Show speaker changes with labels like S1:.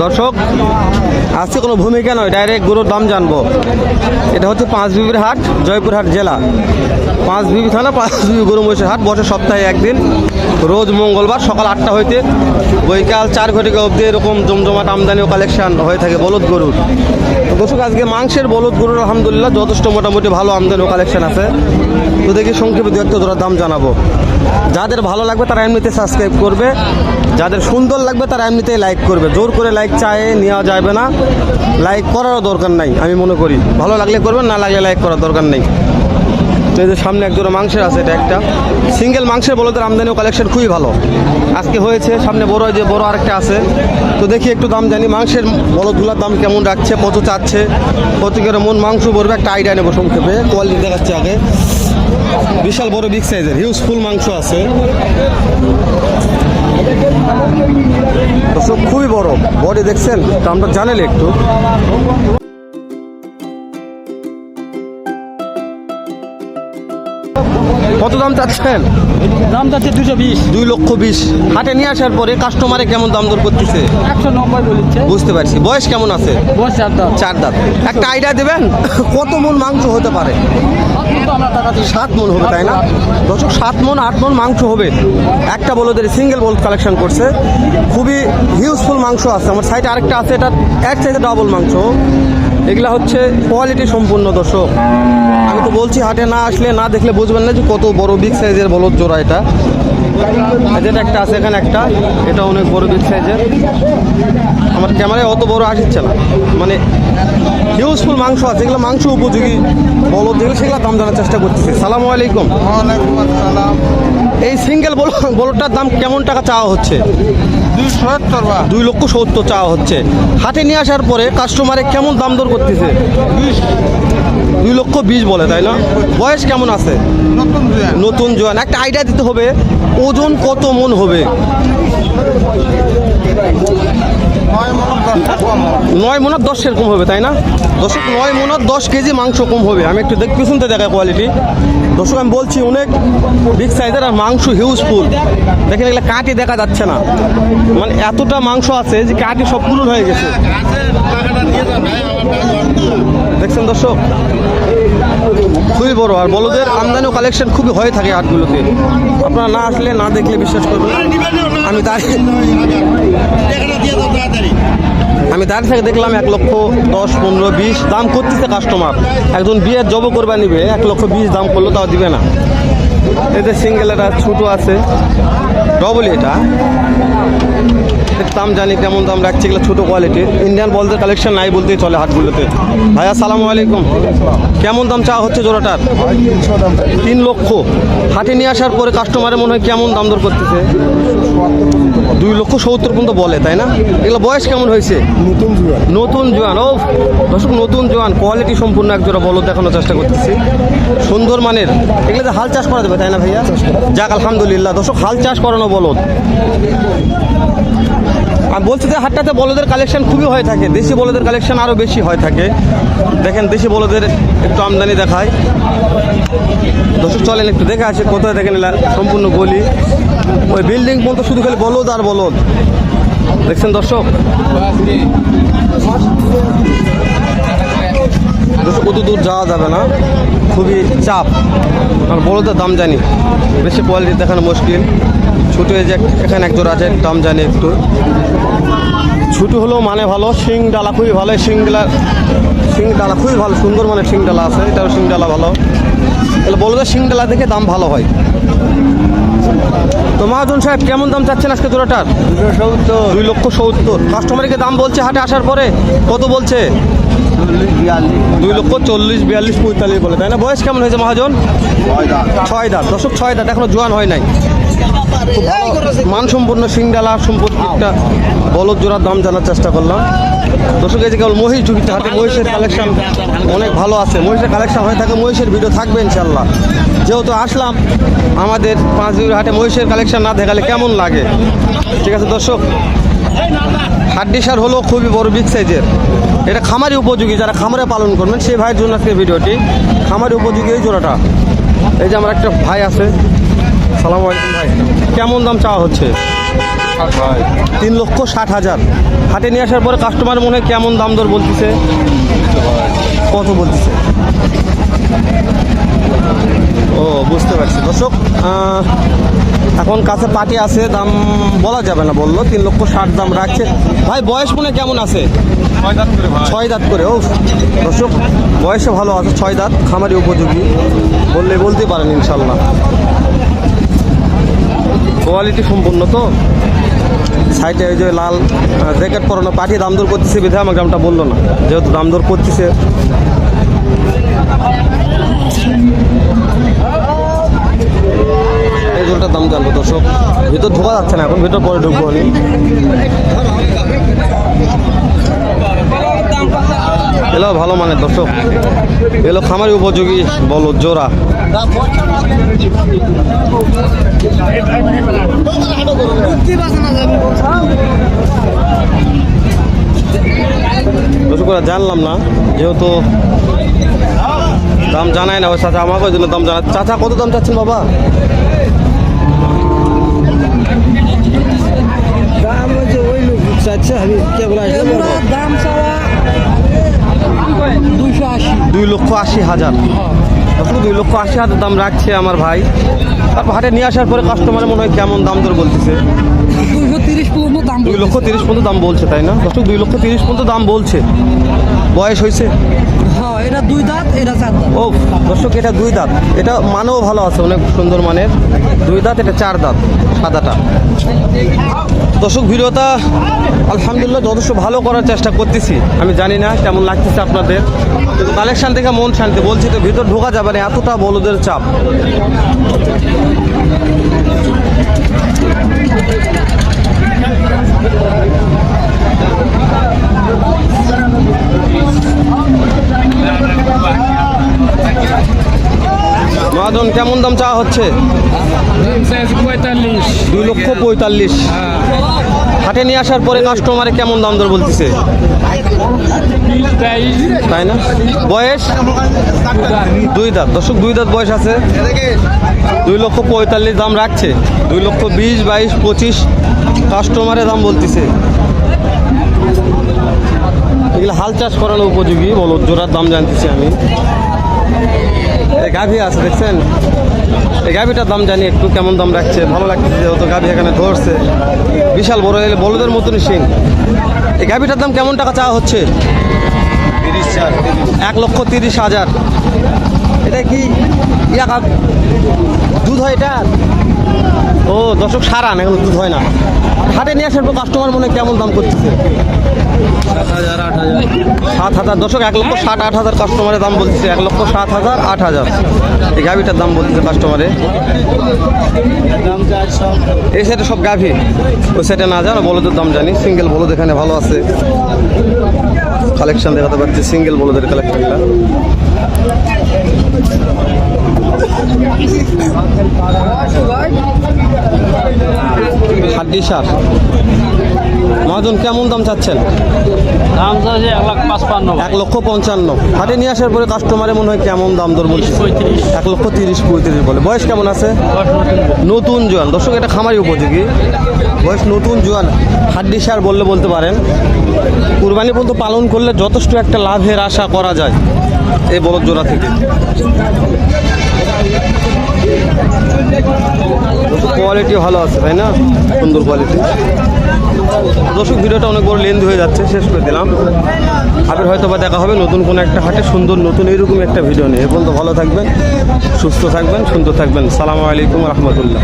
S1: দর্শক, আজকে কোনো ভূমিকা নয়, ডাইরেক্ট গরুর দাম জানব। এটা হচ্ছে পাঁচ বিবির হাট, জয়পুরহাট জেলা। পাঁচ বিবি থানা পাঁচ বিবি গরু মহিষের হাট বছর সপ্তাহে একদিন, রোজ মঙ্গলবার সকাল আটটা হইতে বৈকাল চার ঘটিকা অবধি এরকম জমজমাট আমদানি ও কালেকশন হয়ে থাকে বলদ গরুর। দর্শক, আজকে মাংসের বলদ গরুর আলহামদুলিল্লাহ যথেষ্ট মোটামুটি ভালো আমদানি ও কালেকশন আছে। তো দেখি সংক্ষেপে দু একটা জোড়ার দাম জানাব। যাদের ভালো লাগবে তারা এমনিতে সাবস্ক্রাইব করবে। যাদের সুন্দর লাগবে তারা এমনিতেই লাইক করবে। জোর করে লাইক চায়ে, নেওয়া যাবে না। লাইক করারও দরকার নাই, আমি মনে করি। ভালো লাগলে করবেন, না লাগলে লাইক করার দরকার নেই। তো এই যে সামনে এক জোড়া মাংসের আছে এটা একটা। সিঙ্গেল মাংসের বলদের আমদানি ও কালেকশন খুবই ভালো। আজকে হয়েছে, সামনে বড় যে বড় আরেকটা আছে। তো দেখি একটু দাম জানি, মাংসের বলদগুলোর দাম কেমন রাখছে, কত চাচ্ছে? কত করে মন মাংস ভরবে, একটা আইডিয়া নেব সংক্ষেপে। কোয়ালিটি দেখাচ্ছে আগে। বিশাল বড় বিগ সাইজের হিউজ ফুল মাংস আছে। খুবই বড়। বডি দেখছেন? দামটা জানেন একটু। কত দাম চাচ্ছেন?
S2: দাম যাচ্ছে দুশো বিশ।
S1: দুই লক্ষ বিশ। হাটে নিয়ে আসার পরে কাস্টমারে কেমন দাম দর করতেছে?
S2: একশো নব্বই বলেছে।
S1: বুঝতে পারছি। বয়স কেমন আছে?
S2: বস চার দাম
S1: চার দাঁত। একটা আইডিয়া দেবেন? কত মন মাংস হতে পারে? সাত মন হবে তাই না? দর্শক সাত মন আট মন মাংস হবে। একটা বলদের সিঙ্গেল বল কালেকশন করছে। খুবই হিউজফুল মাংস আছে। আমার সাইডে আরেকটা আছে এটা এক সাইডে ডাবল মাংস। এগুলা হচ্ছে কোয়ালিটি সম্পূর্ণ দর্শক। আমি তো বলছি হাটে না আসলে না দেখলে বুঝবেন না যে কত বড় বিগ সাইজের বলদ জোড়া এটা। যেটা একটা আছে এখানে একটা। এটা অনেক বড় বিগ সাইজের আমার ক্যামেরায় অত বড় আসছে না। মানে হিউজফুল মাংস আছে এগুলো মাংস উপযোগী বলদ যেগুলো সেগুলো দাম জানার চেষ্টা করতেছি। সালামু আলাইকুম। এই সিঙ্গেল বলটার দাম কেমন টাকা চাওয়া হচ্ছে? দুই লক্ষ সত্তর চাওয়া হচ্ছে। হাটে নিয়ে আসার পরে কাস্টমারে কেমন দাম দর করতেছে? দুই লক্ষ বিশ বলে তাই না? বয়স কেমন আছে? নতুন জোয়ান। একটা আইডিয়া দিতে হবে ওজন কত মন হবে? নয় মনার দশ এরকম হবে। তাই না? দর্শক নয় মনার দশ কেজি মাংস কম হবে। আমি একটু দেখ পিছনতে দেখা কোয়ালিটি দর্শক আমি বলছি অনেক বিগ সাইজের আর মাংস হিউজফুল দেখেন এগুলো কাটি দেখা যাচ্ছে না। মানে এতটা মাংস আছে যে কাটি সব পূরণ হয়ে গেছে। দেখছেন দর্শক? খুবই বড়। আর বলদের আমদানি কালেকশন খুবই হয়ে থাকে হাটগুলোতে আপনারা না আসলে না দেখলে বিশ্বাস করবেন আমি দাঁড়িয়ে আমি দাঁড়িয়ে থেকে দেখলাম এক লক্ষ দশ, পনেরো, বিশ, দাম করতেছে কাস্টমার একজন বিয়ের জব করবা নিবে, এক লক্ষ বিশ দাম করল, তাও দিবে না। এতে সিঙ্গেল একটা ছোটো আছে ডবল এটা। এর দাম জানি কেমন দাম রাখছে এগুলো ছোটো কোয়ালিটির ইন্ডিয়ান বলদের কালেকশন নাই বলতেই চলে হাটগুলোতে। ভাইয়া সালামু আলাইকুম। কেমন দাম চা হচ্ছে জোড়াটার? তিন লক্ষ। হাটে নিয়ে আসার পরে কাস্টমারের মনে হয় কেমন দাম দর করতেছে? দুই লক্ষ সত্তর পর্যন্ত বলে তাই না? এগুলো বয়স কেমন হয়েছে?
S3: নতুন জুয়া
S1: নতুন জোয়ান ও দর্শক নতুন জোয়ান। কোয়ালিটি সম্পূর্ণ এক জোড়া বলদ দেখানোর চেষ্টা করতেছি। সুন্দর মানের। এগুলো হাল চাষ করা যাবে তাই না ভাইয়া? যাক আলহামদুলিল্লাহ। দর্শক হাল চাষ করানো বলদ। আমি বলছি যে হাটটাতে বলদের কালেকশন খুবই হয়ে থাকে, দেশি বলদের কালেকশন আরও বেশি হয়ে থাকে। দেখেন, দেশি বলদের একটু আমদানি দেখায়। দর্শক, চলেন একটু দেখে আসে, কোথায় দেখেন সম্পূর্ণ গলি। ওই বিল্ডিং বলতে শুধু খালি বলদ আর বলদ। দেখছেন দর্শক? কত দূর যাওয়া যাবে না? খুবই চাপ। আর বড়দের দাম জানি। বেশি কোয়ালিটি দেখানো মুশকিল। ছোটো যে এখানে এক জোড়া আছে দাম জানি একটু। ছোটো হলেও মানে ভালো শিং ডালা খুবই ভালো। শিং ডালা শিং ডালা খুবই ভালো সুন্দর মানে শিং ডালা আছে এটাও শিং ডালা ভালো। তাহলে বলদের শিং ডালা দেখে দাম ভালো হয়। তো মহাজন সাহেব কেমন দাম চাচ্ছেন আজকে জোড়াটার? দুই লক্ষ সত্তর। কাস্টমারকে দাম বলছে হাটে আসার পরে? কত বলছে? দুই লক্ষ চল্লিশ বিয়াল্লিশ পঁয়তাল্লিশ বলে তাই না? বয়স কেমন হয়েছে মহাজন? ছয় দাঁত। দশক ছয় দাঁত। এখনও জোয়ান হয় নাই। মানসম্পন্ন সিংডালা সম্পত্তিটা বলদ জোড়ার দাম জানার চেষ্টা করলাম। দর্শক এই যে কেবল মহিষ ঝুঁকিতে হাতে মহিষের কালেকশন অনেক ভালো আছে। মহিষের কালেকশন হয়ে থাকে মহিষের ভিডিও থাকবে ইনশাল্লাহ যেহেতু আসলাম আমাদের পাঁচ বিঘা হাটে মহিষের কালেকশন না দেখালে কেমন লাগে? ঠিক আছে দর্শক হাড্ডি সার হলো খুবই বড় বিগ সাইজের এটা খামারি উপযোগী, যারা খামারে পালন করবেন, সেই ভাইয়ের জন্য আজকে ভিডিওটি। খামারি উপযোগী এই জোড়াটা। এই যে আমার একটা ভাই আছে। সালাম ভাই। কেমন দাম চাওয়া হচ্ছে? তিন লক্ষ ষাট হাজার। হাটে নিয়ে আসার পরে কাস্টমার মনে কেমন দাম দর বলতেছে? কত বলতেছে? ও, বুঝতে পারছি। দর্শক এখন কাছে পার্টি আছে দাম বলা যাবে না বলল তিন লক্ষ ষাট দাম রাখছে। ভাই বয়স মনে কেমন আছে? ছয় দাঁত করে ও দর্শক বয়সে ভালো আছে ছয় দাঁত খামারি উপযোগী। বললে বলতে পারেন ইনশাল্লাহ। কোয়ালিটি সম্পূর্ণ তো। সাইডে ওই যে লাল জ্যাকেট পরানো পাঠিয়ে দাম দর করতেছে বিধে আমাকে দামটা বলল না। যেহেতু দাম দর করতেছে। এই দাম জানব, দর্শক। ভিতর ঢোকা যাচ্ছে না, এখন ভিতর পরে ঢুকবো আমি। এলো ভালো মানের দর্শক। এলো খামারি উপযোগী, বলো জোড়া। দর্শকরা জানলাম না, যেহেতু দাম জানায় না ওই চাচা আমাকে জন্য দাম জানা চাচা, কত দাম চাচ্ছেন বাবা
S2: দাম হচ্ছে ওই লোক চাচ্ছে আমি কেবল দাম চাওয়া দুশো আশি।
S1: দুই লক্ষ আশি হাজার। এখন দুই লক্ষ আশি হাজার দাম রাখছে আমার ভাই। তারপর হাটে নিয়ে আসার পরে কাস্টমারের মনে হয় কেমন দাম দর বলতেছে।
S2: দুশো তিরিশ পর্যন্ত দাম
S1: দুই লক্ষ তিরিশ পর্যন্ত দাম বলছে তাই না? দর্শক দুই লক্ষ তিরিশ পর্যন্ত দাম বলছে। বয়স হয়েছে?
S2: হ্যাঁ এটা দুই দাঁত এটা চার দাঁত।
S1: ও দর্শক এটা দুই দাঁত। এটা মানেও ভালো আছে অনেক সুন্দর মানের। দুই দাঁত এটা চার দাঁত সাদাটা। দর্শক ভিডিওটা আলহামদুলিল্লাহ যথেষ্ট ভালো করার চেষ্টা করতেছি। আমি জানি না কেমন লাগতেছে আপনাদের। কালেকশন দেখে মন শান্তি। বলছি তো ভিতর ঢোকা যাবে না এতটা বলদের চাপ মহাজন কেমন দাম চাওয়া হচ্ছে দুই লক্ষ পঁয়তাল্লিশ। হাটে নিয়ে আসার পরে কাস্টমারে কেমন দাম দর বলতেছে? তাই না? বয়স? দুই দাঁত। দর্শক, দুই দাঁত বয়স আছে। দুই লক্ষ পঁয়তাল্লিশ দাম রাখছে। দুই লক্ষ বিশ, বাইশ, পঁচিশ কাস্টমারে দাম বলতেছে। এগুলো হাল চাষ করানো উপযোগী বলো, জোড়ার দাম জানতেছি আমি। গাভী আছে দেখছেন? এই গাভীটার দাম জানি একটু কেমন দাম রাখছে ভালো লাগছে যেহেতু গাভী এখানে ধরছে। বিশাল বড় এলে বলদের মতনই সিং এই গাভীটার দাম কেমন টাকা চাওয়া হচ্ছে? এক লক্ষ তিরিশ হাজার। এটা কি দুধ হয় এটা? ও, দর্শক, সারা না এখন দুধ হয় না। হাটে নিয়ে আসার পর কাস্টমার মনে কেমন দাম করতেছে? সাত হাজার, দর্শক, এক লক্ষ ষাট, আট হাজার কাস্টমারের দাম বলতেছে, এক লক্ষ সাত হাজার, আট হাজার। এই গাভিটার দাম বলতেছে কাস্টমারে এই সাইডে সব গাভি। ওই সাইডে না জানো বলদের দাম জানি। সিঙ্গেল বলদ এখানে ভালো আছে। কালেকশন দেখাতে পারছি সিঙ্গেল বলদের কালেকশনটা সার মহাজন কেমন দাম চাচ্ছেন?
S2: দাম চাচ্ছে এক লাখ পাঁচপান্ন।
S1: এক লক্ষ পঞ্চান্ন। হাটে নিয়ে আসার পরে কাস্টমারে মনে হয় কেমন দাম দর বলছে? এক লক্ষ তিরিশ পঁয়ত্রিশ বলে। বয়স কেমন আছে? নতুন জোয়ান। দর্শক এটা খামারি উপযোগী। বয়স নতুন জোয়ান। হাড্ডি সার বললে বলতে পারেন। কুরবানি পর্যন্ত পালন করলে যথেষ্ট একটা লাভের আশা করা যায় এই বলদ জোড়া থেকে। কোয়ালিটি ভালো আছে, তাই না? সুন্দর কোয়ালিটি দর্শক, ভিডিওটা অনেক বড় লেন্দি হয়ে যাচ্ছে, শেষ করে দিলাম। আবার হয়তো বা দেখা হবে নতুন কোনো একটা হাটে, সুন্দর, নতুন এইরকম একটা ভিডিও নিয়ে। এ তো ভালো থাকবেন, সুস্থ থাকবেন, সুন্দর থাকবেন। সালামু আলাইকুম রহমতুল্লাহ।